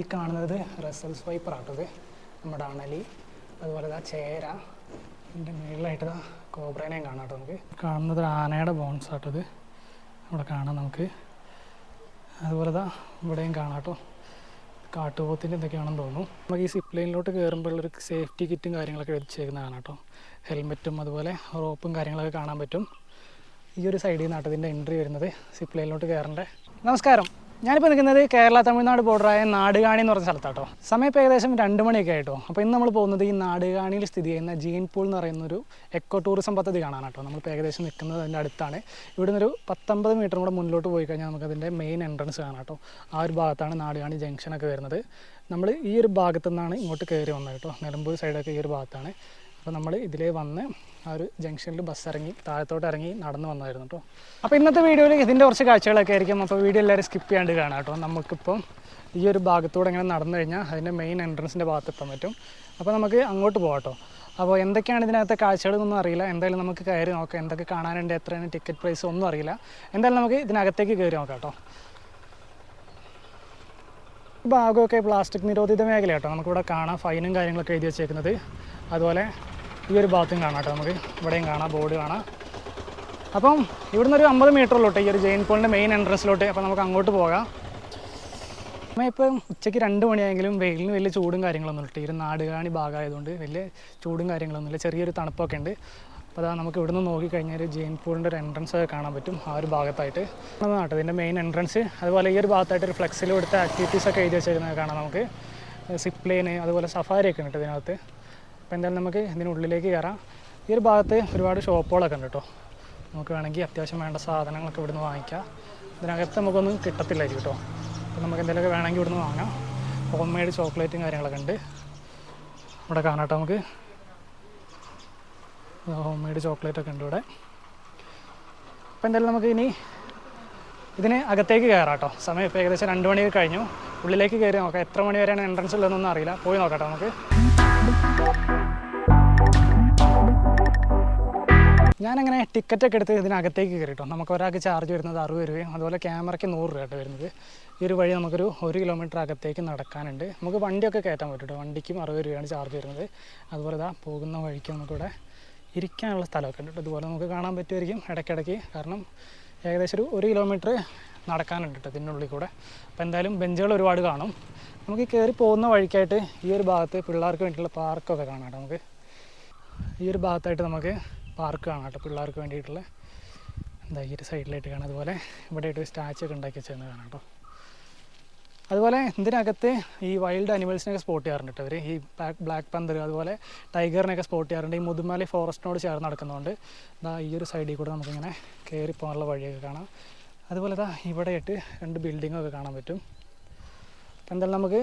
ഈ കാണുന്നത് Russell's wiper ആട്ടത് നമ്മുടെ അണലി അതുപോലെ ഇതാ ചേര ഇതിന്റെ മുകളിലായിട്ട് ഇതാ കോബ്രേനെയും കാണാം കേട്ടോ നമുക്ക്. കാണുന്നത് ആനയുടെ ബോൺസ് ആട്ടത് ഇവിടെ കാണാം നമുക്ക്. അതുപോലെ ഇതാ ഇവിടെയും കാണാം കേട്ടോ. കാട്ടുപോത്തിന്റെ എന്തൊക്കെയാണെന്ന് തോന്നുന്നു. നമുക്ക് ഈ സിപ്പ് ലൈനിലോട്ട് കയറുമ്പോൾ ഒരു സേഫ്റ്റി കിറ്റും കാര്യങ്ങളൊക്കെ വെച്ചേക്കുന്ന കാണാം കേട്ടോ. ഹെൽമെറ്റും അതുപോലെ റോപ്പും കാര്യങ്ങളൊക്കെ കാണാൻ പറ്റും. ഈ ഒരു സൈഡിൽ നിന്നാട്ടതിന്റെ എൻട്രി വരുന്നത്. സിപ്പ് ലൈനിലോട്ട് നമസ്കാരം. ഞാനിപ്പോൾ നിൽക്കുന്നത് കേരള തമിഴ്നാട് ബോർഡറായ നാടുകാണി എന്ന് പറഞ്ഞ സ്ഥലത്താട്ടോ. സമയം ഇപ്പോൾ ഏകദേശം രണ്ട് മണിയൊക്കെ ആയിട്ടോ. അപ്പോൾ ഇന്ന് നമ്മൾ പോകുന്നത് ഈ നാടുകാണിയിൽ സ്ഥിതി ചെയ്യുന്ന ജീൻ പൂൾ എന്ന് പറയുന്ന ഒരു എക്കോ ടൂറിസം പദ്ധതി കാണാനാട്ടോ. നമ്മളിപ്പോൾ ഏകദേശം നിൽക്കുന്നത് അതിന്റെ അടുത്താണ്. ഇവിടെ നിന്നൊരു പത്തൊമ്പത് മീറ്റർ കൂടെ മുന്നിലോട്ട് പോയി കഴിഞ്ഞാൽ നമുക്കതിന്റെ മെയിൻ എൻട്രൻസ് കാണാം കേട്ടോ ആ ഒരു ഭാഗത്താണ് നാടുകാണി ജംഗ്ഷനൊക്കെ വരുന്നത്. നമ്മൾ ഈ ഒരു ഭാഗത്തു നിന്നാണ് ഇങ്ങോട്ട് കയറി വന്നത് കേട്ടോ. നിലമ്പൂർ സൈഡൊക്കെ ഈ ഒരു ഭാഗത്താണ്. അപ്പോൾ നമ്മൾ ഇതിലേ വന്ന് ആ ഒരു ജംഗ്ഷനിൽ ബസ് ഇറങ്ങി താഴത്തോട്ട് ഇറങ്ങി നടന്നു വന്നായിരുന്നു കേട്ടോ അപ്പോൾ ഇന്നത്തെ വീഡിയോയിൽ ഇതിന്റെ കുറച്ച് കാഴ്ചകളൊക്കെ ആയിരിക്കും. അപ്പോൾ വീഡിയോ എല്ലാവരും സ്കിപ്പ് ചെയ്യാണ്ട് കാണാം കേട്ടോ നമുക്കിപ്പം ഈ ഒരു ഭാഗത്തൂടെ ഇങ്ങനെ നടന്നു കഴിഞ്ഞാൽ അതിന്റെ മെയിൻ എൻട്രൻസിന്റെ ഭാഗത്ത് എത്താൻ പറ്റും. അപ്പോൾ നമുക്ക് അങ്ങോട്ട് പോകാം കേട്ടോ അപ്പോൾ എന്തൊക്കെയാണ് ഇതിനകത്തെ കാഴ്ചകളൊന്നും അറിയില്ല. എന്തായാലും നമുക്ക് കയറി നോക്കാം. എന്തൊക്കെ കാണാനുണ്ട് എത്രയാണ് ടിക്കറ്റ് പ്രൈസ് ഒന്നും അറിയില്ല. എന്തായാലും നമുക്ക് ഇതിനകത്തേക്ക് കയറി നോക്കാം കേട്ടോ ഭാഗമൊക്കെ പ്ലാസ്റ്റിക് നിരോധിത മേഖല കേട്ടോ നമുക്കിവിടെ കാണാം ഫൈനും കാര്യങ്ങളൊക്കെ എഴുതി വെച്ചേക്കുന്നത്. അതുപോലെ ഈ ഒരു ഭാഗത്തും കാണാം കേട്ടോ നമുക്ക്. ഇവിടെയും കാണാം ബോർഡ് കാണാം. അപ്പം ഇവിടുന്ന് ഒരു അമ്പത് മീറ്ററിലോട്ട് ഈ ഒരു ജെയിൻ പോളിന്റെ മെയിൻ എൻട്രൻസിലോട്ട് അപ്പോൾ നമുക്ക് അങ്ങോട്ട് പോകാം. അമ്മ ഇപ്പം ഉച്ചയ്ക്ക് രണ്ട് മണിയായെങ്കിലും വെയിലിന് വലിയ ചൂടും കാര്യങ്ങളൊന്നും ഇല്ല ഈ ഒരു നാടുകാണി ഭാഗമായതുകൊണ്ട് വലിയ ചൂടും കാര്യങ്ങളൊന്നുമില്ല ചെറിയൊരു തണുപ്പൊക്കെ ഉണ്ട്. അപ്പോൾ അതാ നമുക്ക് ഇവിടുന്ന് നോക്കിക്കഴിഞ്ഞാൽ ഒരു ജെയിൻ പൂളിന്റെ ഒരു എൻട്രൻസ് ഒക്കെ കാണാൻ പറ്റും ആ ഒരു ഭാഗത്തായിട്ട്. നാട്ടോ ഇതിന്റെ മെയിൻ എൻട്രൻസ് അതുപോലെ ഈ ഒരു ഭാഗത്തായിട്ട് ഒരു ഫ്ലെക്സിൽ കൊടുത്ത ആക്ടിവിറ്റീസ് ഒക്കെ എഴുതി വെച്ചേക്കുന്നത് കാണാം നമുക്ക്. സിപ്ലെയിൻ അതുപോലെ സഫാരി ഒക്കെ ഉണ്ട് കേട്ടോ ഇതിനകത്ത്. അപ്പോൾ എന്തായാലും നമുക്ക് ഇതിനുള്ളിലേക്ക് കയറാം. ഈ ഒരു ഭാഗത്ത് ഒരുപാട് ഷോപ്പുകളൊക്കെ ഉണ്ട് കേട്ടോ. നമുക്ക് വേണമെങ്കിൽ അത്യാവശ്യം വേണ്ട സാധനങ്ങളൊക്കെ ഇവിടുന്ന് വാങ്ങിക്കാം. ഇതിനകത്ത് നമുക്കൊന്നും കിട്ടത്തില്ലായിരിക്കും കേട്ടോ. അപ്പോൾ നമുക്ക് എന്തെങ്കിലുമൊക്കെ വേണമെങ്കിൽ ഇവിടുന്ന് വാങ്ങാം. ഹോം മെയ്ഡ് ചോക്ലേറ്റും കാര്യങ്ങളൊക്കെ ഉണ്ട്. ഇവിടെ കാണാം നമുക്ക്. ഹോം മെയ്ഡ് ചോക്ലേറ്റ് ഒക്കെ ഉണ്ട് ഇവിടെ. അപ്പോൾ എന്തായാലും നമുക്ക് ഇനി ഇതിന് അകത്തേക്ക് കയറാം കേട്ടോ. സമയം ഇപ്പോൾ ഏകദേശം രണ്ട് മണി കഴിഞ്ഞു. ഉള്ളിലേക്ക് കയറി നോക്കാം. എത്ര മണി വരെയാണ് എൻട്രൻസ് ഉള്ളതെന്നൊന്നും അറിയില്ല. പോയി നോക്കാം നമുക്ക്. ഞാനങ്ങനെ ടിക്കറ്റൊക്കെ എടുത്ത് ഇതിനകത്തേക്ക് കയറിയിട്ടോ. നമുക്ക് ഒരാൾക്ക് ചാർജ് വരുന്നത് അറുപത് രൂപയും അതുപോലെ ക്യാമറയ്ക്ക് നൂറ് രൂപ കേട്ടോ വരുന്നത്. ഈ ഒരു വഴി നമുക്കൊരു ഒരു കിലോമീറ്റർ അകത്തേക്ക് നടക്കാനുണ്ട്. നമുക്ക് വണ്ടിയൊക്കെ കയറ്റാൻ പറ്റും വണ്ടിക്കും അറുപത് രൂപയാണ് ചാർജ് വരുന്നത്. അതുപോലെ ഇതാ പോകുന്ന വഴിക്ക് നമുക്കിവിടെ ഇരിക്കാനുള്ള സ്ഥലമൊക്കെ ഉണ്ട് കേട്ടോ. ഇതുപോലെ നമുക്ക് കാണാൻ പറ്റുമായിരിക്കും ഇടയ്ക്കിടയ്ക്ക്. കാരണം ഏകദേശം ഒരു ഒരു കിലോമീറ്റർ നടക്കാനുണ്ട് കേട്ടോ ഇതിനുള്ളിൽ കൂടെ അപ്പോൾ എന്തായാലും ബെഞ്ചുകൾ ഒരുപാട് കാണും. നമുക്ക് കയറി പോകുന്ന വഴിക്കായിട്ട് ഈ ഒരു ഭാഗത്ത് പിള്ളേർക്ക് വേണ്ടിയിട്ടുള്ള പാർക്കൊക്കെ കാണാം നമുക്ക്. ഈ ഒരു ഭാഗത്തായിട്ട് നമുക്ക് പാർക്ക് കാണാം കേട്ടോ പിള്ളേർക്ക് വേണ്ടിയിട്ടുള്ള. എന്താ ഈ ഒരു സൈഡിലായിട്ട് കാണാം അതുപോലെ ഇവിടെ ഒരു സ്റ്റാച്ചു ഒക്കെ ഉണ്ടാക്കി വെച്ചതെന്ന് കാണാം കേട്ടോ. അതുപോലെ ഇതിനകത്ത് ഈ വൈൽഡ് അനിമൽസിനൊക്കെ സ്പോട്ട് ചെയ്യാറുണ്ട് കേട്ടോ അവർ ഈ ബ്ലാക്ക് പന്തർ അതുപോലെ ടൈഗറിനെയൊക്കെ സ്പോട്ട് ചെയ്യാറുണ്ട്. ഈ മുതുമലി ഫോറസ്റ്റിനോട് ചേർന്ന് നടക്കുന്നതുകൊണ്ട് ഇതാ ഈ ഒരു സൈഡിൽ കൂടെ നമുക്കിങ്ങനെ കയറി പോകാനുള്ള വഴിയൊക്കെ കാണാം. അതുപോലെ ഇതാ ഇവിടെയായിട്ട് രണ്ട് ബിൽഡിങ്ങൊക്കെ കാണാൻ പറ്റും. അപ്പോൾ എന്തായാലും നമുക്ക്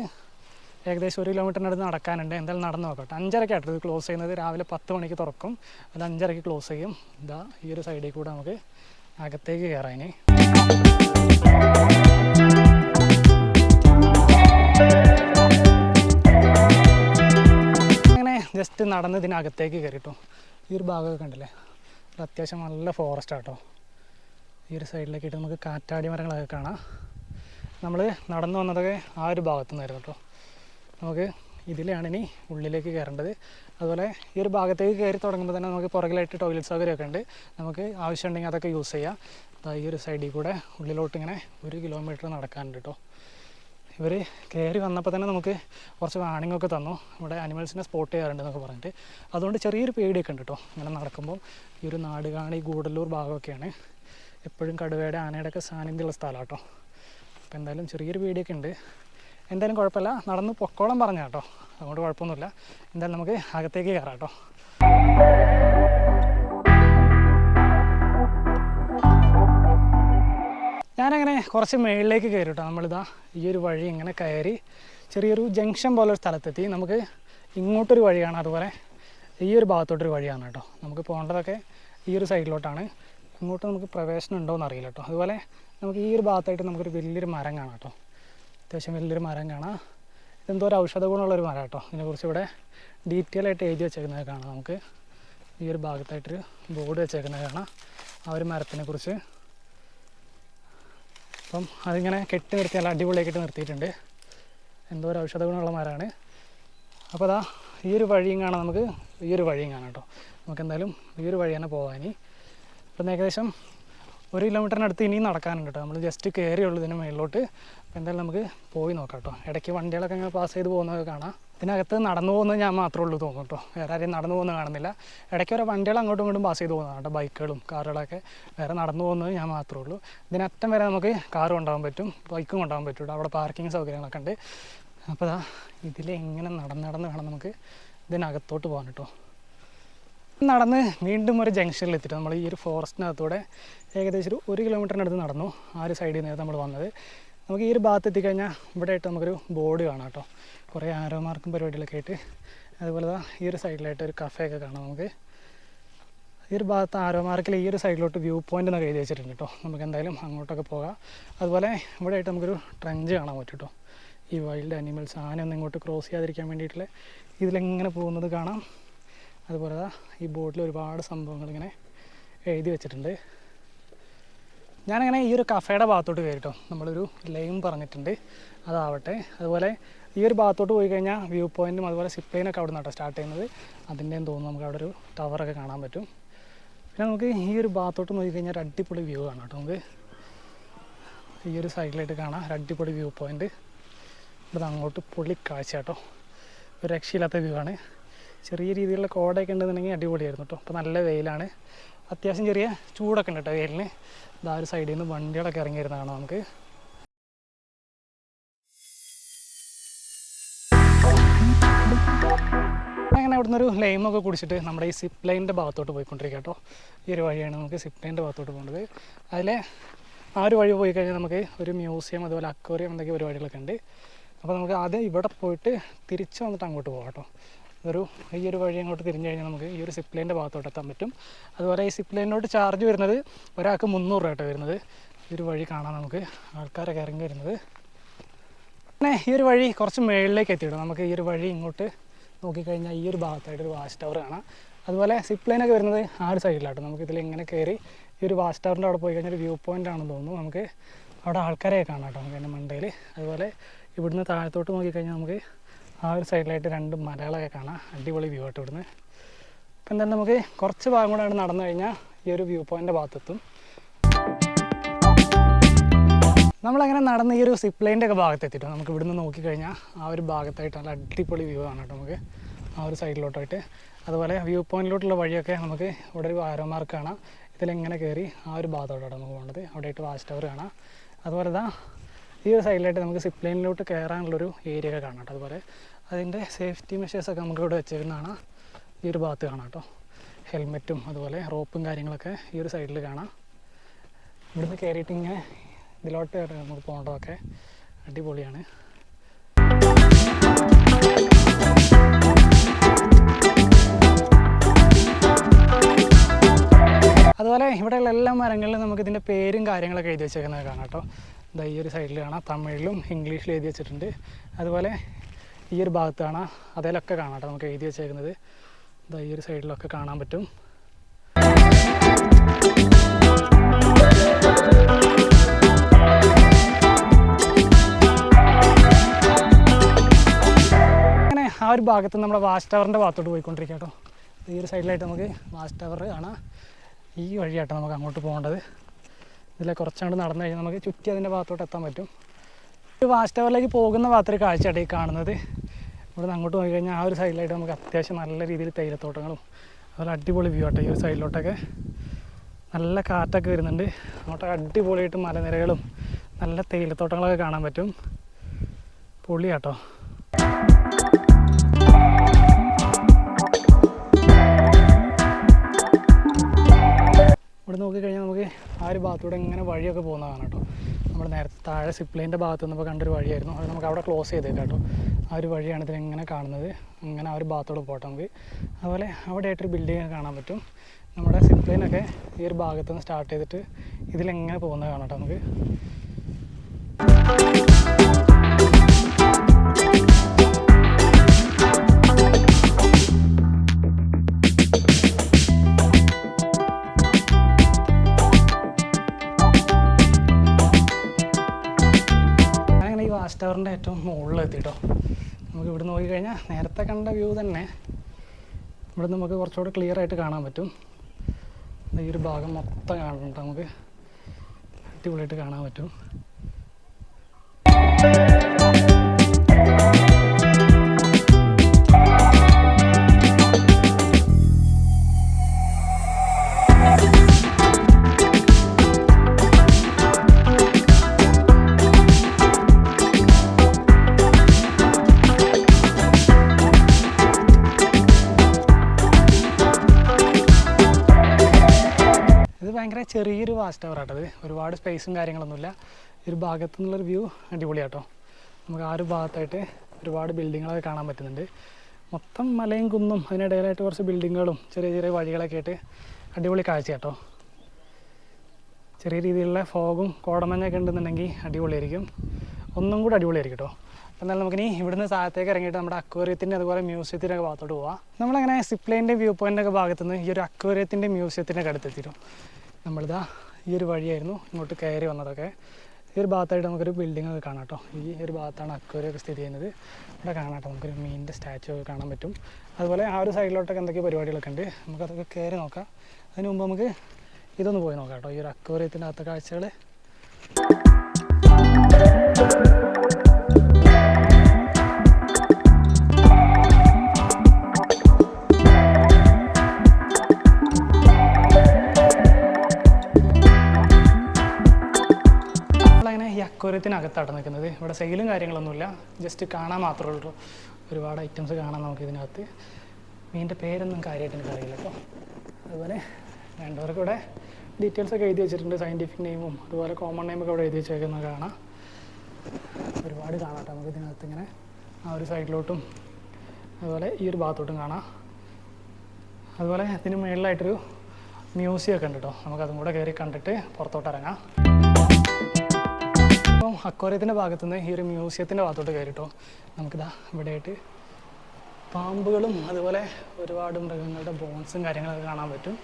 ഏകദേശം ഒരു കിലോമീറ്ററിനടുത്ത് നടക്കാനുണ്ട്. എന്തായാലും നടന്ന് നോക്കട്ടെ. അഞ്ചരക്കായിട്ട് ഇത് ക്ലോസ് ചെയ്യുന്നത്. രാവിലെ പത്ത് മണിക്ക് തുറക്കും. അത് അഞ്ചരയ്ക്ക് ക്ലോസ് ചെയ്യും. ഇതാ ഈ ഒരു സൈഡിൽ കൂടെ നമുക്ക് അകത്തേക്ക് കയറാൻ അങ്ങനെ ജസ്റ്റ് നടന്ന് ഇതിനകത്തേക്ക് കയറിട്ടോ ഈ ഒരു ഭാഗമൊക്കെ കണ്ടില്ലേ? ഇത് അത്യാവശ്യം നല്ല ഫോറസ്റ്റ് ആട്ടോ. ഈ ഒരു സൈഡിലേക്കിട്ട് നമുക്ക് കാറ്റാടി മരങ്ങളൊക്കെ കാണാം. നമ്മൾ നടന്നു വന്നതൊക്കെ ആ ഒരു ഭാഗത്തു നിന്നായിരുന്നു കേട്ടോ. നമുക്ക് ഇതിലാണ് ഇനി ഉള്ളിലേക്ക് കയറേണ്ടത്. അതുപോലെ ഈ ഒരു ഭാഗത്തേക്ക് കയറി തുടങ്ങുമ്പോൾ തന്നെ നമുക്ക് പുറകിലായിട്ട് ടോയ്ലറ്റ് സൗകര്യമൊക്കെ ഉണ്ട്. നമുക്ക് ആവശ്യമുണ്ടെങ്കിൽ അതൊക്കെ യൂസ് ചെയ്യാം. ദാ ഈ ഒരു സൈഡിൽ കൂടെ ഉള്ളിലോട്ട് ഇങ്ങനെ ഒരു കിലോമീറ്റർ നടക്കാനുണ്ട് കേട്ടോ ഇവർ കയറി വന്നപ്പോൾ തന്നെ നമുക്ക് കുറച്ച് വാണിംഗ് ഒക്കെ തന്നു. ഇവിടെ അനിമൽസിനെ സ്പോട്ട് ചെയ്യാറുണ്ട് എന്നൊക്കെ പറഞ്ഞിട്ട്. അതുകൊണ്ട് ചെറിയൊരു പേടിയൊക്കെ ഉണ്ട് കേട്ടോ ഇങ്ങനെ നടക്കുമ്പോൾ ഈ ഒരു നാടുകാണി ഗൂഡല്ലൂർ ഭാഗമൊക്കെയാണ് എപ്പോഴും കടുവയുടെ ആനയുടെ ഒക്കെ സാന്നിധ്യമുള്ള സ്ഥലമാണ് കേട്ടോ അപ്പോൾ എന്തായാലും ചെറിയൊരു പേടിയൊക്കെ ഉണ്ട്. എന്തായാലും കുഴപ്പമില്ല. നടന്ന് പൊക്കോളം പറഞ്ഞ കേട്ടോ. അതുകൊണ്ട് കുഴപ്പമൊന്നുമില്ല. എന്തായാലും നമുക്ക് അകത്തേക്ക് കയറാം കേട്ടോ. ഞാനങ്ങനെ കുറച്ച് മേളിലേക്ക് കയറി കേട്ടോ. നമ്മളിതാ ഈ ഒരു വഴി ഇങ്ങനെ കയറി ചെറിയൊരു ജംഗ്ഷൻ പോലെ ഒരു സ്ഥലത്തെത്തി. നമുക്ക് ഇങ്ങോട്ടൊരു വഴിയാണ് അതുപോലെ ഈ ഒരു ഭാഗത്തോട്ടൊരു വഴിയാണ് കേട്ടോ. നമുക്ക് പോകേണ്ടതൊക്കെ ഈ ഒരു സൈഡിലോട്ടാണ്. ഇങ്ങോട്ട് നമുക്ക് പ്രവേശനം ഉണ്ടോ എന്ന് അറിയില്ല കേട്ടോ. അതുപോലെ നമുക്ക് ഈ ഒരു ഭാഗത്തായിട്ട് നമുക്കൊരു വലിയൊരു മരം കാണാം കേട്ടോ. അത്യാവശ്യം വലിയൊരു മരം കാണാം. ഇതെന്തോ ഒരു ഔഷധ ഗുണമുള്ളൊരു മരം കേട്ടോ. ഇതിനെക്കുറിച്ച് ഇവിടെ ഡീറ്റെയിൽ ആയിട്ട് എഴുതി വെച്ചേക്കുന്നത് കാണാം നമുക്ക്. ഈ ഒരു ഭാഗത്തായിട്ടൊരു ബോർഡ് വെച്ചേക്കുന്നത് കാണാം. ആ ഒരു മരത്തിനെ കുറിച്ച് അപ്പം അതിങ്ങനെ കെട്ടി നിർത്തി നല്ല അടിപൊളിയാക്കിയിട്ട് നിർത്തിയിട്ടുണ്ട്. എന്തോ ഒരു ഔഷധ ഗുണമുള്ള മരമാണ്. അപ്പോൾ അതാ ഈ ഒരു വഴിയും കാണാം നമുക്ക്. ഈ ഒരു വഴിയും കാണാം കേട്ടോ. നമുക്ക് എന്തായാലും ഈ ഒരു വഴി തന്നെ പോകാൻ അപ്പം ഏകദേശം ഒരു കിലോമീറ്ററിനടുത്ത് ഇനിയും നടക്കാനുണ്ട് കേട്ടോ നമ്മൾ ജസ്റ്റ് കയറിയുള്ളൂ ഇതിന് മേളിലോട്ട്. അപ്പോൾ എന്തായാലും നമുക്ക് പോയി നോക്കാം കേട്ടോ ഇടയ്ക്ക് വണ്ടികളൊക്കെ ഇങ്ങനെ പാസ് ചെയ്ത് പോകുന്നതൊക്കെ കാണാം. ഇതിനകത്ത് നടന്നു പോകുന്നത് ഞാൻ മാത്രമേ ഉള്ളൂ തോന്നും കേട്ടോ വേറെ ആരെയും നടന്നു പോകുന്നത് കാണുന്നില്ല. ഇടയ്ക്ക് ഓരോ വണ്ടികൾ അങ്ങോട്ടും ഇങ്ങോട്ടും പാസ് ചെയ്ത് പോകുന്നതാണ് കേട്ടോ ബൈക്കുകളും കാറുകളൊക്കെ. വേറെ നടന്നു പോകുന്നത് ഞാൻ മാത്രമേ ഉള്ളൂ. ഇതിനറ്റം വരെ നമുക്ക് കാറും കൊണ്ടുപോകാൻ പറ്റും ബൈക്കും കൊണ്ടുപോകാൻ പറ്റും അവിടെ പാർക്കിംഗ് സൗകര്യങ്ങളൊക്കെ ഉണ്ട്. അപ്പോൾ ദാ ഇതിലെങ്ങനെ നടന്ന് നടന്ന് വേണം നമുക്ക് ഇതിനകത്തോട്ട് പോകാൻ കേട്ടോ നടന്ന് വീണ്ടും ഒരു ജംഗ്ഷനിൽ എത്തിയിട്ട് നമ്മൾ ഈ ഒരു ഫോറസ്റ്റിനകത്തൂടെ ഏകദേശം ഒരു ഒരു കിലോമീറ്ററിനടുത്ത് നടന്നു. ആ ഒരു സൈഡിൽ നിന്ന് നമ്മൾ വന്നത്. നമുക്ക് ഈ ഒരു ഭാഗത്ത് എത്തിക്കഴിഞ്ഞാൽ ഇവിടെ ആയിട്ട് നമുക്കൊരു ബോർഡ് കാണാം കേട്ടോ. കുറേ ആരോ മാർക്കും പരിപാടികളൊക്കെ ആയിട്ട്. അതുപോലെ ഈ ഒരു സൈഡിലായിട്ട് ഒരു കഫേ ഒക്കെ കാണാം നമുക്ക്. ഈ ഒരു ഭാഗത്ത് ആരോമാർക്കിൽ ഈ ഒരു സൈഡിലോട്ട് വ്യൂ പോയിന്റ് എന്നൊക്കെ എഴുതി വെച്ചിട്ടുണ്ട് കേട്ടോ. നമുക്ക് എന്തായാലും അങ്ങോട്ടൊക്കെ പോകാം. അതുപോലെ ഇവിടെ ആയിട്ട് നമുക്കൊരു ട്രഞ്ച് കാണാൻ പറ്റും കേട്ടോ. ഈ വൈൽഡ് അനിമൽസ് ആനയൊന്നും ഇങ്ങോട്ട് ക്രോസ് ചെയ്യാതിരിക്കാൻ വേണ്ടിയിട്ടുള്ള ഇതിലെങ്ങനെ പോകുന്നത് കാണാം. അതുപോലെ ഈ ബോട്ടിൽ ഒരുപാട് സംഭവങ്ങൾ ഇങ്ങനെ എഴുതി വെച്ചിട്ടുണ്ട്. ഞാനങ്ങനെ ഈ ഒരു കഫേയുടെ ഭാഗത്തോട്ട് കയറിട്ടോ. നമ്മളൊരു ലൈം പറഞ്ഞിട്ടുണ്ട്. അതാവട്ടെ. അതുപോലെ ഈ ഒരു ഭാഗത്തോട്ട് പോയി കഴിഞ്ഞാൽ വ്യൂ പോയിന്റും അതുപോലെ സിപ്പ് ലൈനൊക്കെ അവിടെ നിന്നാണ് സ്റ്റാർട്ട് ചെയ്യുന്നത്. അതിന്റെയും തോന്നുന്നു നമുക്ക് അവിടെ ഒരു ടവറൊക്കെ കാണാൻ പറ്റും. പിന്നെ നമുക്ക് ഈ ഒരു ഭാഗത്തോട്ട് നോക്കി കഴിഞ്ഞാൽ ഒരു അടിപൊളി വ്യൂ കാണാം കേട്ടോ നമുക്ക്. ഈ ഒരു സൈഡിലായിട്ട് കാണാം. ഒരു അടിപൊളി വ്യൂ പോയിന്റ് ഇവിടെ അങ്ങോട്ട് പൊളി കാഴ്ച കേട്ടോ ഒരു രക്ഷയില്ലാത്ത വ്യൂ ആണ്. ചെറിയ രീതിയിലുള്ള കോടയൊക്കെ ഉണ്ടെന്നുണ്ടെങ്കിൽ അടിപൊളിയായിരുന്നു കേട്ടോ. അപ്പോൾ നല്ല വെയിലാണ്. അത്യാവശ്യം ചെറിയ ചൂടൊക്കെ ഉണ്ട് കേട്ടോ വെയിലിന്. ഇതാ ഒരു സൈഡിൽ നിന്ന് വണ്ടികളൊക്കെ ഇറങ്ങി വരുന്നതാണ് നമുക്ക്. അങ്ങനെ അവിടുന്ന് ഒരു ലൈമൊക്കെ കുടിച്ചിട്ട് നമ്മുടെ ഈ സിപ്പ് ലൈനിന്റെ ഭാഗത്തോട്ട് പോയിക്കൊണ്ടിരിക്കുക കേട്ടോ. ഈ ഒരു വഴിയാണ് നമുക്ക് സിപ്പ് ലൈനിന്റെ ഭാഗത്തോട്ട് പോകുന്നത്. അതിലെ ആ ഒരു വഴി പോയി കഴിഞ്ഞാൽ നമുക്ക് ഒരു മ്യൂസിയം അതുപോലെ അക്വേറിയം എന്തൊക്കെ പരിപാടികളൊക്കെ ഉണ്ട്. അപ്പോൾ നമുക്ക് ആദ്യം ഇവിടെ പോയിട്ട് തിരിച്ച് വന്നിട്ട് അങ്ങോട്ട് പോകാം കേട്ടോ. ഒരു ഈ ഒരു വഴി അങ്ങോട്ട് തിരിഞ്ഞു കഴിഞ്ഞാൽ നമുക്ക് ഈ ഒരു സിപ്പ് ലൈനിന്റെ ഭാഗത്തോട്ട് എത്താൻ പറ്റും. അതുപോലെ ഈ സിപ്പ് ലൈനിലോട്ട് ചാർജ് വരുന്നത് ഒരാൾക്ക് മുന്നൂറ് രൂപ കേട്ടോ വരുന്നത്. ഈ ഒരു വഴി കാണാൻ നമുക്ക് ആൾക്കാരൊക്കെ ഇറങ്ങി വരുന്നത്. പിന്നെ ഈ ഒരു വഴി കുറച്ച് മുകളിലേക്ക് എത്തിയിടും നമുക്ക് ഈ ഒരു വഴി ഇങ്ങോട്ട് നോക്കിക്കഴിഞ്ഞാൽ ഈ ഒരു ഭാഗത്തായിട്ട് ഒരു വാച്ച് ടവർ കാണാം. അതുപോലെ സിപ്പ് ലൈനൊക്കെ വരുന്നത് ആ ഒരു സൈഡിലാട്ടോ നമുക്ക് ഇതിൽ ഇങ്ങനെ കയറി ഈ ഒരു വാച്ച് ടവറിന്റെ അവിടെ പോയി കഴിഞ്ഞാൽ ഒരു വ്യൂ പോയിന്റ് ആണെന്ന് തോന്നുന്നു. നമുക്ക് അവിടെ ആൾക്കാരെയൊക്കെ കാണാം കേട്ടോ. നമുക്ക് എന്റെ മണ്ടയിൽ. അതുപോലെ ഇവിടുന്ന് താഴത്തോട്ട് നോക്കിക്കഴിഞ്ഞാൽ നമുക്ക് ആ ഒരു സൈഡിലായിട്ട് രണ്ട് മലകളൊക്കെ കാണാം. അടിപൊളി വ്യൂ ആയിട്ട് ഇവിടുന്ന്. അപ്പം എന്തായാലും നമുക്ക് കുറച്ച് ഭാഗം കൂടെ അവിടെ നടന്നു കഴിഞ്ഞാൽ ഈ ഒരു വ്യൂ പോയിന്റ് ഭാഗത്തെത്തും. നമ്മളങ്ങനെ നടന്ന് ഈ ഒരു സിപ്പ് ലൈന്റെ ഒക്കെ ഭാഗത്ത് എത്തിയിട്ടോ നമുക്ക് ഇവിടുന്ന് നോക്കിക്കഴിഞ്ഞാൽ ആ ഒരു ഭാഗത്തായിട്ട് നല്ല അടിപൊളി വ്യൂ ആണ് കേട്ടോ നമുക്ക്. ആ ഒരു സൈഡിലോട്ടായിട്ട്. അതുപോലെ വ്യൂ പോയിന്റിലോട്ടുള്ള വഴിയൊക്കെ നമുക്ക് ഇവിടെ ഒരു ആരോ മാർക്ക് കാണാം. ഇതിലെങ്ങനെ കയറി ആ ഒരു ഭാഗത്തോട്ടാണ് നമുക്ക് പോകേണ്ടത് അവിടെയായിട്ട് വാച്ച് ടവർ കാണാം. അതുപോലെ ഇതാ ഈ ഒരു സൈഡിലായിട്ട് നമുക്ക് സിപ്പ് ലൈനിലോട്ട് കയറാനുള്ളൊരു ഏരിയ ഒക്കെ കാണാം അതുപോലെ അതിന്റെ സേഫ്റ്റി മെഷേഴ്സ് ഒക്കെ നമുക്ക് ഇവിടെ വെച്ചിരുന്നതാണ് ഈ ഒരു ഭാഗത്ത് കാണാം കേട്ടോ. ഹെൽമെറ്റും അതുപോലെ റോപ്പും കാര്യങ്ങളൊക്കെ ഈ ഒരു സൈഡിൽ കാണാം. ഇവിടുന്ന് കയറിയിട്ട് ഇങ്ങനെ ഇതിലോട്ട് നമുക്ക് പോകേണ്ടതൊക്കെ അടിപൊളിയാണ്. അതുപോലെ ഇവിടെയുള്ള എല്ലാ മരങ്ങളിലും നമുക്ക് ഇതിന്റെ പേരും കാര്യങ്ങളൊക്കെ എഴുതി വെച്ചേക്കുന്നത് കാണാം കേട്ടോ. ഈ ഒരു സൈഡിൽ കാണാം തമിഴിലും ഇംഗ്ലീഷിലും എഴുതി വെച്ചിട്ടുണ്ട്. അതുപോലെ ഈ ഒരു ഭാഗത്ത് കാണാം അതിലൊക്കെ കാണാം കേട്ടോ നമുക്ക് എഴുതി വെച്ചേക്കുന്നത്. ഇതാ ഈ ഒരു സൈഡിലൊക്കെ കാണാൻ പറ്റും. അങ്ങനെ ആ ഒരു ഭാഗത്ത് നമ്മുടെ വാച്ച് ടവറിന്റെ ഭാഗത്തോട്ട് പോയിക്കൊണ്ടിരിക്കുക കേട്ടോ. ഈ ഒരു സൈഡിലായിട്ട് നമുക്ക് വാച്ച് ടവർ കാണാം ഈ വഴിയാട്ടോ നമുക്ക് അങ്ങോട്ട് പോകേണ്ടത്. ഇതിലെ കുറച്ചുകൊണ്ട് നടന്നു കഴിഞ്ഞാൽ നമുക്ക് ചുറ്റി അതിന്റെ ഭാഗത്തോട്ട് എത്താൻ പറ്റും. ഒരു വാച്ച് ടവറിലേക്ക് പോകുന്ന ഭാഗത്തൊരു കാഴ്ചയായിട്ട് ഈ കാണുന്നത്. ഇവിടെ അങ്ങോട്ട് പോയി കഴിഞ്ഞാൽ ആ ഒരു സൈഡിലായിട്ട് നമുക്ക് അത്യാവശ്യം നല്ല രീതിയിൽ തേയിലത്തോട്ടങ്ങളും അതുപോലെ അടിപൊളി വ്യൂ ആട്ടോ ഈ ഒരു സൈഡിലോട്ടൊക്കെ നല്ല കാറ്റൊക്കെ വരുന്നുണ്ട്. അങ്ങോട്ടൊക്കെ അടിപൊളിയായിട്ട് മലനിരകളും നല്ല തേയിലത്തോട്ടങ്ങളൊക്കെ കാണാൻ പറ്റും. പൊളിയാട്ടോ. ഇവിടെ നോക്കിക്കഴിഞ്ഞാൽ നമുക്ക് ആ ഒരു ഭാഗത്തൂടെ ഇങ്ങനെ വഴിയൊക്കെ പോകുന്നതാണ് കേട്ടോ. നമ്മൾ നേരത്തെ താഴെ സിപ്ലൈന്റെ ഭാഗത്ത് നിന്നപ്പോൾ കണ്ടൊരു വഴിയായിരുന്നു. അത് നമുക്ക് അവിടെ ക്ലോസ് ചെയ്തേക്കാം കേട്ടോ. ആ ഒരു വഴിയാണ് ഇതിലിങ്ങനെ കാണുന്നത്. അങ്ങനെ ആ ഒരു ഭാഗത്തോടെ പോട്ടെ നമുക്ക്. അതുപോലെ അവിടെ ആയിട്ടൊരു ബിൽഡിംഗ് കാണാൻ പറ്റും. നമ്മുടെ സിപ്ലൈനൊക്കെ ഈ ഒരു ഭാഗത്ത് നിന്ന് സ്റ്റാർട്ട് ചെയ്തിട്ട് ഇതിലെങ്ങനെ പോകുന്നത് കാണാം കേട്ടോ നമുക്ക്. ടവറിന്റെ ഏറ്റവും മുകളിൽ എത്തിട്ടോ നമുക്ക് ഇവിടെ നോക്കിക്കഴിഞ്ഞാൽ നേരത്തെ കണ്ട വ്യൂ തന്നെ. ഇവിടെ നമുക്ക് കുറച്ചുകൂടെ ക്ലിയർ ആയിട്ട് കാണാൻ പറ്റും. ഈ ഒരു ഭാഗം മൊത്തം കാണുന്നുണ്ട്. നമുക്ക് അടിപൊളിയായിട്ട് കാണാൻ പറ്റും. ഭയങ്കര ചെറിയൊരു വാസ്റ്റ് ടവർ ആട്ടത് ഒരുപാട് സ്പേസും കാര്യങ്ങളൊന്നുമില്ല. ഒരു ഭാഗത്തു നിന്നുള്ളൊരു വ്യൂ അടിപൊളിയാട്ടോ നമുക്ക് ആ ഒരു ഭാഗത്തായിട്ട് ഒരുപാട് ബിൽഡിങ്ങുകളൊക്കെ കാണാൻ പറ്റുന്നുണ്ട്. മൊത്തം മലയും കുന്നും അതിനിടയിലായിട്ട് കുറച്ച് ബിൽഡിങ്ങുകളും ചെറിയ ചെറിയ വഴികളൊക്കെ ആയിട്ട് അടിപൊളി കാഴ്ച കേട്ടോ ചെറിയ രീതിയിലുള്ള ഫോഗും കോടമഞ്ഞൊക്കെ ഉണ്ടെന്നുണ്ടെങ്കിൽ അടിപൊളിയായിരിക്കും. ഒന്നും കൂടെ അടിപൊളിയായിരിക്കും കേട്ടോ. എന്നാൽ നമുക്കിനി ഇവിടുന്ന് താഴത്തേക്ക് ഇറങ്ങിയിട്ട് നമ്മുടെ അക്വേറിയത്തിന്റെ അതുപോലെ മ്യൂസിയത്തിന്റെയൊക്കെ ഭാഗത്തോട്ട് പോവാം. നമ്മളങ്ങനെ സിപ്ലൈന്റെ വ്യൂ പോയിന്റൊക്കെ ഭാഗത്തുനിന്ന് ഈ ഒരു അക്വേറിയത്തിന്റെ മ്യൂസിയത്തിന്റെ ഒക്കെ അടുത്തെത്തിയിരുന്നു നമ്മളിതാ ഈ ഒരു വഴിയായിരുന്നു ഇങ്ങോട്ട് കയറി വന്നതൊക്കെ. ഈ ഒരു ഭാഗത്തായിട്ട് നമുക്കൊരു ബിൽഡിംഗ് ഒക്കെ കാണാം കേട്ടോ ഈ ഒരു ഭാഗത്താണ് അക്വേറിയം ഒക്കെ സ്ഥിതി ചെയ്യുന്നത്. ഇവിടെ കാണാം കേട്ടോ നമുക്കൊരു മീനിന്റെ സ്റ്റാച്ചു ഒക്കെ കാണാൻ പറ്റും. അതുപോലെ ആ ഒരു സൈഡിലോട്ടൊക്കെ എന്തൊക്കെ പരിപാടികളൊക്കെ ഉണ്ട്. നമുക്കതൊക്കെ കയറി നോക്കാം. അതിന് മുമ്പ് നമുക്ക് ഇതൊന്ന് പോയി നോക്കാം കേട്ടോ ഈ ഒരു അക്വേറിയത്തിന്റെ അകത്തെ കാഴ്ചകൾ അക്വേറിയത്തിനകത്താണ് നിൽക്കുന്നത് ഇവിടെ സെയിലും കാര്യങ്ങളൊന്നുമില്ല ജസ്റ്റ് കാണാൻ മാത്രമേ ഉള്ളൂ ഒരുപാട് ഐറ്റംസ് കാണാൻ നമുക്ക് ഇതിനകത്ത് മീനിന്റെ പേരൊന്നും കാര്യമായിട്ട് എനിക്ക് അറിയില്ല കേട്ടോ അതുപോലെ രണ്ടുപേർക്ക് ഇവിടെ ഡീറ്റെയിൽസ് ഒക്കെ എഴുതി വെച്ചിട്ടുണ്ട് സയന്റിഫിക് നെയിമും അതുപോലെ കോമൺ നെയിമൊക്കെ ഇവിടെ എഴുതി വെച്ചേക്കുന്നത് കാണാം ഒരുപാട് കാണാം കേട്ടോ നമുക്ക് ഇതിനകത്ത് ഇങ്ങനെ ആ ഒരു സൈഡിലോട്ടും അതുപോലെ ഈ ഒരു ഭാഗത്തോട്ടും കാണാം അതുപോലെ ഇതിന് മുകളിലായിട്ടൊരു മ്യൂസിയം ഒക്കെ ഉണ്ട് കേട്ടോ നമുക്കതും കൂടെ കയറി കണ്ടിട്ട് പുറത്തോട്ട് ഇറങ്ങാം അപ്പം അക്വാറിയത്തിന്റെ ഭാഗത്തുനിന്ന് ഈ ഒരു മ്യൂസിയത്തിന്റെ ഭാഗത്തോട്ട് കയറിട്ടോ നമുക്കിതാ ഇവിടെയായിട്ട് പാമ്പുകളും അതുപോലെ ഒരുപാട് മൃഗങ്ങളുടെ ബോൺസും കാര്യങ്ങളൊക്കെ കാണാൻ പറ്റും.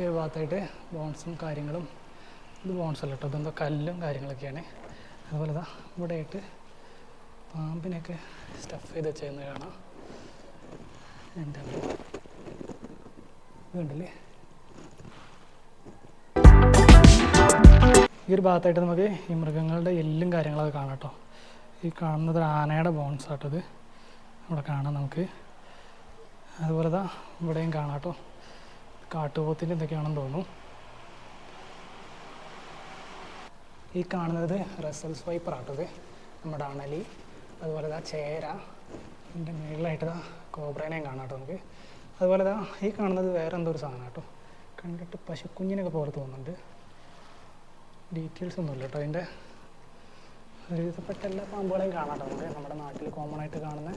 ഈ ഭാഗത്തായിട്ട് ബോൺസും കാര്യങ്ങളും ഇത് ബോൺസ് അല്ല കേട്ടോ ഇതെന്തോ കല്ലും കാര്യങ്ങളൊക്കെയാണ്. അതുപോലെ ഇതാ ഇവിടെയായിട്ട് പാമ്പിനെയൊക്കെ സ്റ്റഫ് ചെയ്ത് വെച്ചേന്ന് കാണാം. എന്താ ഈ ഒരു ഭാഗത്തായിട്ട് നമുക്ക് ഈ മൃഗങ്ങളുടെ എല്ലും കാര്യങ്ങളൊക്കെ കാണാം കേട്ടോ. ഈ കാണുന്നത് ആനയുടെ ബോൺസ് ആട്ടോ ഇത്. ഇവിടെ കാണാം നമുക്ക്. അതുപോലെ ദാ ഇവിടെയും കാണാം കേട്ടോ. കാട്ടുപോത്തിന്റെ എന്തൊക്കെയാണെന്ന് തോന്നുന്നു. ഈ കാണുന്നത് റസൽസ് വൈപ്പർ ആട്ടത് നമ്മുടെ അണലി അതുപോലെ ദാ ചേര ഇതിന്റെ മുകളിലായിട്ട് കോബ്രേനെയും കാണാം നമുക്ക്. അതുപോലെ ദാ ഈ കാണുന്നത് വേറെ എന്തോ ഒരു സാധനം കേട്ടോ കണ്ടിട്ട് പശുക്കുഞ്ഞിനൊക്കെ പോലെ തോന്നുന്നുണ്ട്. ഡീറ്റെയിൽസ് ഒന്നുമില്ല കേട്ടോ. അതിന്റെ ഒരുവിധപ്പെട്ട എല്ലാ പാമ്പുകളെയും കാണാം കേട്ടോ. നമുക്ക് നമ്മുടെ നാട്ടിൽ കോമൺ ആയിട്ട് കാണുന്ന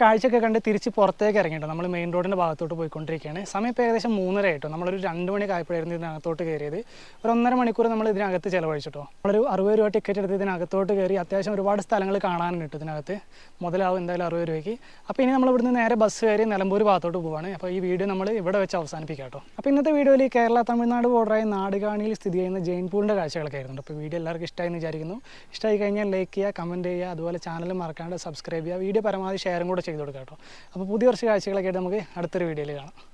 കാഴ്ചയൊക്കെ കണ്ട് തിരിച്ച് പുറത്തേക്ക് ഇറങ്ങിയിട്ടോ? നമ്മൾ മെയിൻ റോഡിന്റെ ഭാഗത്തോട്ട് പോയിക്കൊണ്ടിരിക്കുകയാണ്. സമയം ഇപ്പോൾ ഏകദേശം മൂന്നര ആയിട്ടോ. നമ്മളൊരു രണ്ട് മണി ആയപ്പോഴായിരുന്നു ഇതിനകത്തോട്ട് കയറിയത്. ഒരു ഒന്നര മണിക്കൂർ നമ്മൾ ഇതിനകത്ത് ചിലവഴിച്ചിട്ടോ? നമ്മളൊരു അറുപത് രൂപ ടിക്കറ്റ് എടുത്ത് ഇതിനകത്തോട്ട് കയറി അത്യാവശ്യം ഒരുപാട് സ്ഥലങ്ങൾ കാണാനുണ്ട് കേട്ടോ ഇതിനകത്ത്. മുതലാവും എന്തായാലും അറുപത് രൂപയ്ക്ക്. അപ്പോൾ ഇനി നമ്മൾ ഇവിടുന്ന് നേരെ ബസ് കയറി നിലമ്പൂർ ഭാഗത്തോട്ട് പോവാണ്. അപ്പോൾ ഈ വീഡിയോ നമ്മൾ ഇവിടെ വെച്ച് അവസാനിപ്പിക്കാം കേട്ടോ. അപ്പോൾ ഇന്നത്തെ വീഡിയോയിൽ കേരള തമിഴ്നാട് ബോർഡറായ നാടുകാണിയിൽ സ്ഥിതി ചെയ്യുന്ന ജെയിൻപൂളിന്റെ കാഴ്ചകളൊക്കെ ആയിരുന്നു. അപ്പോൾ വീഡിയോ എല്ലാവർക്കും ഇഷ്ടമായി വിചാരിക്കുന്നു. ഇഷ്ടമായി കഴിഞ്ഞാൽ ലൈക്ക് ചെയ്യുക കമന്റ് ചെയ്യുക. അതുപോലെ ചാനൽ മറക്കാണ്ട് സബ്സ്ക്രൈബ് ചെയ്യുക. വീഡിയോ പരമാവധി ഷെയറും കൂടെ ചെയ്ത് കൊടുക്കാം കേട്ടോ. അപ്പോൾ പുതിയ കുറച്ച് കാഴ്ചകളൊക്കെ ആയിട്ട് നമുക്ക് അടുത്തൊരു വീഡിയോയിൽ കാണാം.